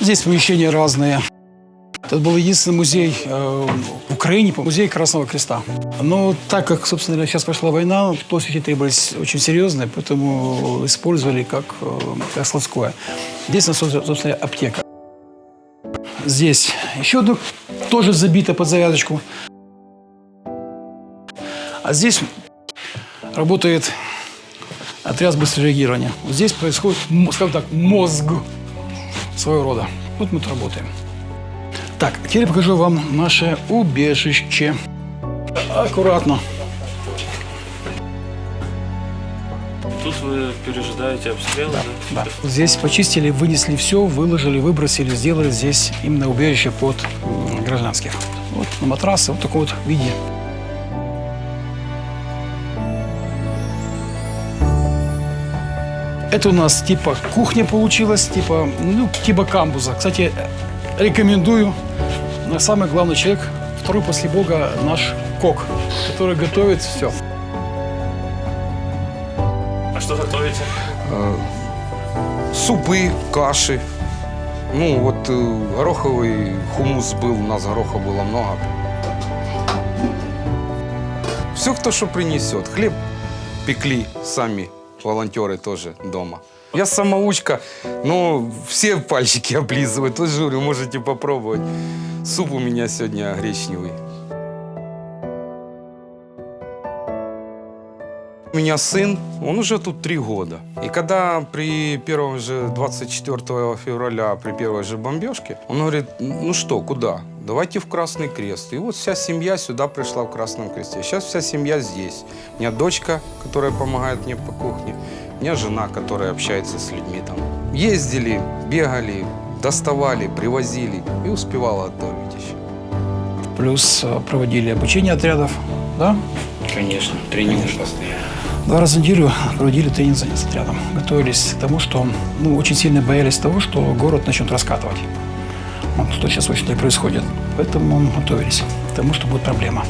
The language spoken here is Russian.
Здесь помещения разные. Это был единственный музей э, в Украине, музей Красного Креста. Но так как, собственно говоря, сейчас пошла война, площади требовались очень серьезные, поэтому использовали как, э, как складское. Здесь, собственно, аптека. Здесь еще одно тоже забито под завязочку. А здесь работает отряд быстрого реагирования. Здесь происходит, скажем так, мозг своего рода. Вот мы тут работаем. Так, теперь покажу вам наше убежище. Аккуратно. Тут вы пережидаете обстрелы, да? Да. Здесь почистили, вынесли все, выложили, выбросили, сделали здесь именно убежище под гражданских. Вот на матрасы, вот таком вот виде. Это у нас типа кухня получилась, типа, ну, типа камбуза. Кстати, рекомендую. Самый главный человек, второй после Бога, наш кок, который готовит все. А что готовите? супы, каши. Ну, вот э, гороховый хумус был, у нас гороха было много. Все, кто что принесет. Хлеб пекли сами, волонтеры тоже дома. Я самоучка, но все пальчики облизывают. Вот говорю, можете попробовать. Суп у меня сегодня гречневый. У меня сын, он уже тут три года. И когда при первом же 24 февраля, при первой же бомбежке, он говорит, ну что, куда? Давайте в Красный Крест. И вот вся семья сюда пришла в Красном Кресте. Сейчас вся семья здесь. У меня дочка, которая помогает мне по кухне. У меня жена, которая общается с людьми там. Ездили, бегали, доставали, привозили и успевала готовить еще. Плюс э, проводили обучение отрядов, да? Конечно, тренинг постоянно. Два раза в неделю проводили тренинг с отрядом. Готовились к тому, что ну, очень сильно боялись того, что город начнет раскатывать. Вот, что сейчас и происходит. Поэтому готовились к тому, что будет проблема.